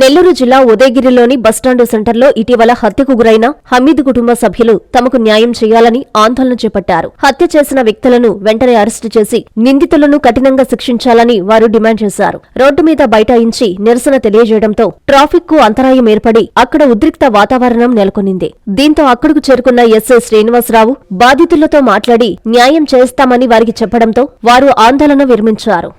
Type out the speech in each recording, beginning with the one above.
నెల్లూరు జిల్లా ఉదయగిరిలోని బస్టాండు సెంటర్లో ఇటీవల హత్యకు గురైన హమీద్ కుటుంబ సభ్యులు తమకు న్యాయం చేయాలని ఆందోళన చేపట్టారు. హత్య చేసిన వ్యక్తులను వెంటనే అరెస్టు చేసి నిందితులను కఠినంగా శిక్షించాలని వారు డిమాండ్ చేశారు. రోడ్డు మీద బైఠాయించి నిరసన తెలియజేయడంతో ట్రాఫిక్కు అంతరాయం ఏర్పడి అక్కడ ఉద్రిక్త వాతావరణం నెలకొనింది. దీంతో అక్కడకు చేరుకున్న ఎస్ఐ శ్రీనివాసరావు బాధితులతో మాట్లాడి న్యాయం చేస్తామని వారికి చెప్పడంతో వారు ఆందోళన విరమించారు.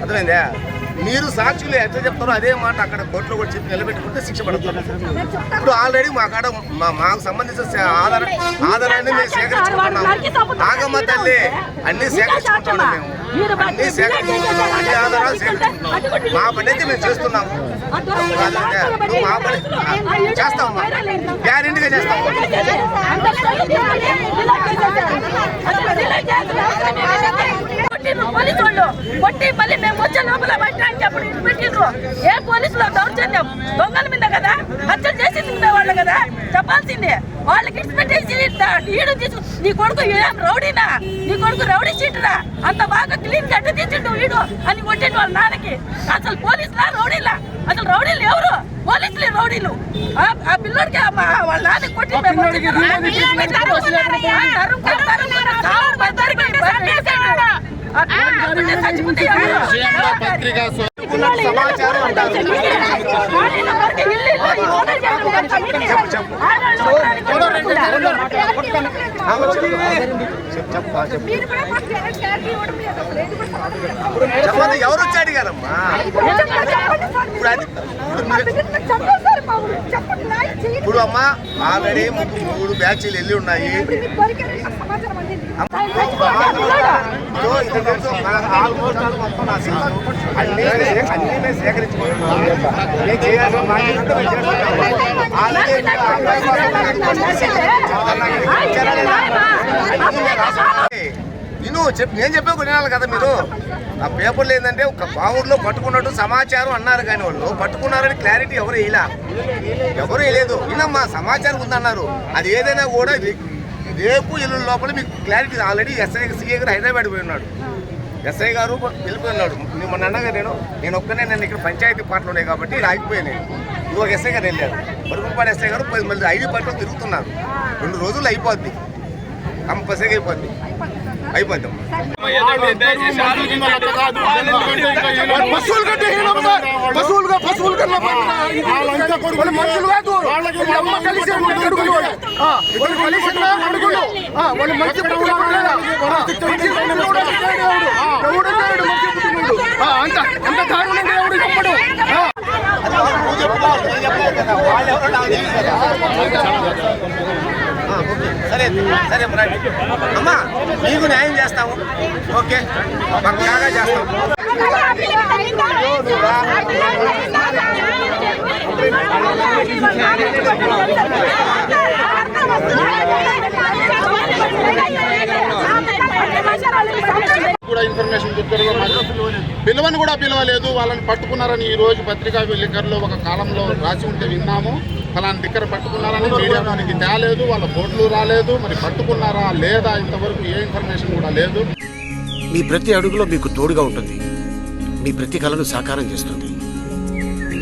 అర్థమైందా? మీరు సాక్షులు ఎట్లా చెప్తారో అదే మాట అక్కడ కోర్టులో కూడా చెప్పి నిలబెట్టుకుంటే శిక్ష పడుతుంది. ఇప్పుడు ఆల్రెడీ మా కాడ మా మాకు సంబంధించిన ఆధార ఆధారాన్ని మేము సేకరించుకుంటున్నాము. నాగమ్మ తల్లి అన్ని సేకరించుకుంటున్నాం మేము. అన్ని సేకరించుకుంటున్నాం అన్ని ఆధారాలు సేకరించుకుంటున్నాం మా పని అయితే మేము చేస్తున్నాము. మా పని చేస్తామమ్మా గ్యారెంటీగా చేస్తాము పోలీసు వాళ్ళు కొట్టి మళ్ళీ మేము వచ్చే లోపల బయట అప్పుడు పెట్టిండ్రు. ఏ పోలీసులో దౌర్జన్యం? దొంగల మీద కదా? హత్య చేసింది ఉండే వాళ్ళు కదా? చెప్పాల్సిందే. వాళ్ళకి ఇటు పెట్టేసి ఈడు తీసు నీ కొడుకు ఏం రౌడీనా? నీ కొడుకు రౌడీ చీటురా అంత బాగా క్లీన్ కట్ట తీసిండు వీడు అని కొట్టిండు వాళ్ళ నాన్నకి. అసలు పోలీసులా రౌడీలా? అసలు రౌడీలు ఎవరు? పోలీసులే రౌడీలు. ఆ పిల్లోడికి వాళ్ళ నాన్నకి కొట్టి సమాచారం. చెప్పండి ఎవరు వచ్చి అడిగారమ్మా అది. ఇప్పుడు అమ్మ ఆల్రెడీ మూడు బ్యాచ్లు వెళ్ళి ఉన్నాయి ఇప్పుడు మీకు అన్నీ నేను చెప్పే కొన్ని కదా మీరు? ఆ పేపర్లు ఏంటంటే ఒక బావుర్లో పట్టుకున్నట్టు సమాచారం అన్నారు కానీ వాళ్ళు. పట్టుకున్నారని క్లారిటీ ఎవరు వేయలే ఎవరు వేయలేదు వినమ్మా సమాచారం ఉందన్నారు. అది ఏదైనా కూడా రేపు ఎల్లుండి లోపల మీకు క్లారిటీ ఆల్రెడీ ఎస్ఐ సీఏ గారు హైదరాబాద్ పోయి ఉన్నాడు. ఎస్ఐ గారు వెళ్ళిపోయి ఉన్నాడు. నేను మొన్న అన్నగా నేను నేను ఒక్కనే నేను ఇక్కడ పంచాయతీ పాటలు ఉన్నాయి కాబట్టి ఆగిపోయాను నేను. ఇంకొక ఎస్ఐ గారు వెళ్ళారు. వరకుంపాడు ఎస్ఐ గారు పది మంది ఐదు పాటలు తిరుగుతున్నారు. రెండు రోజులు అయిపోద్ది. కంపల్సరీగా అయిపోద్ది. అయిపోద్ది పశువులు కట్టి పశువులుగా పశువులు కన్నా మనుషులు కాదు అమ్మ కలిసి అడుగులు వాళ్ళు కలిసి ఆ, వాళ్ళు మంచి ఎవడున్నాడు మంచి పుట్టుకున్నాడు ఆ, అంత అంత దారుణంగా ఎవడు చెప్పడు. వాళ్ళు ఎవరో సరే సరే రండి. అమ్మా మీకు న్యాయం చేస్తాము. ఓకే పక్కాగా చేస్తాం. కూడా ఇన్ఫర్మేషన్ పిలవని కూడా పిలవలేదు. వాళ్ళని పట్టుకున్నారని ఈ రోజు పత్రికా విలేకరులో ఒక కాలంలో రాసి ఉంటే విన్నాము. ఫలాని దగ్గర పట్టుకున్నారని మీడియా మనకి తేలేదు. వాళ్ళ ఫోటోలు రాలేదు. మరి పట్టుకున్నారా లేదా ఇంతవరకు ఏ ఇన్ఫర్మేషన్ కూడా లేదు. మీ ప్రతి అడుగులో మీకు తోడుగా ఉంటుంది. మీ ప్రతి కలను సాకారం చేస్తుంది.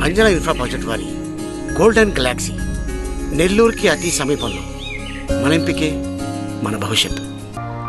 అంజనా ఇన్ఫ్రా ప్రాజెక్ట్ వారి గోల్డెన్ గెలాక్సీ నెల్లూరుకి అతి సమీపంలో. మన ఎంపికే మన భవిష్యత్తు.